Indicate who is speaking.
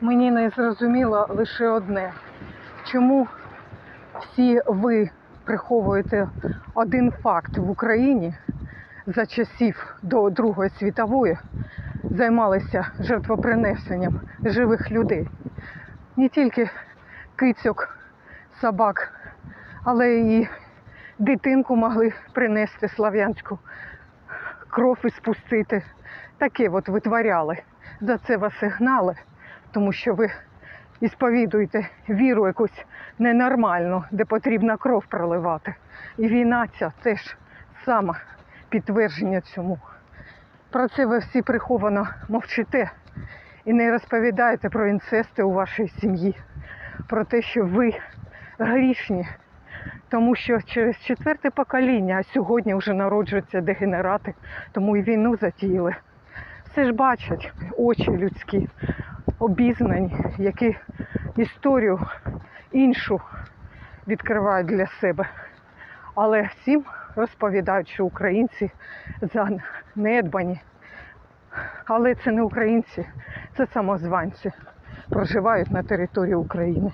Speaker 1: Мені не зрозуміло лише одне. Чому всі ви приховуєте один факт в Україні за часів до Другої світової займалися жертвопринесенням живих людей. Не тільки кицьок, собак, але і дитинку могли принести слав'янську, кров і спустити. Таке от витворяли. За це вас і гнали, тому що ви і сповідуєте віру якусь ненормальну, де потрібно кров проливати. І війна ця теж саме підтвердження цьому. Про це ви всі приховано мовчите і не розповідаєте про інцести у вашій сім'ї, про те, що ви грішні, тому що через четверте покоління, а сьогодні вже народжуються дегенерати, тому і війну затіяли. Все ж бачать очі людські, обізнані, які історію іншу відкривають для себе. Але всім розповідають, що українці занедбані. Але це не українці, це самозванці. Проживають на території України.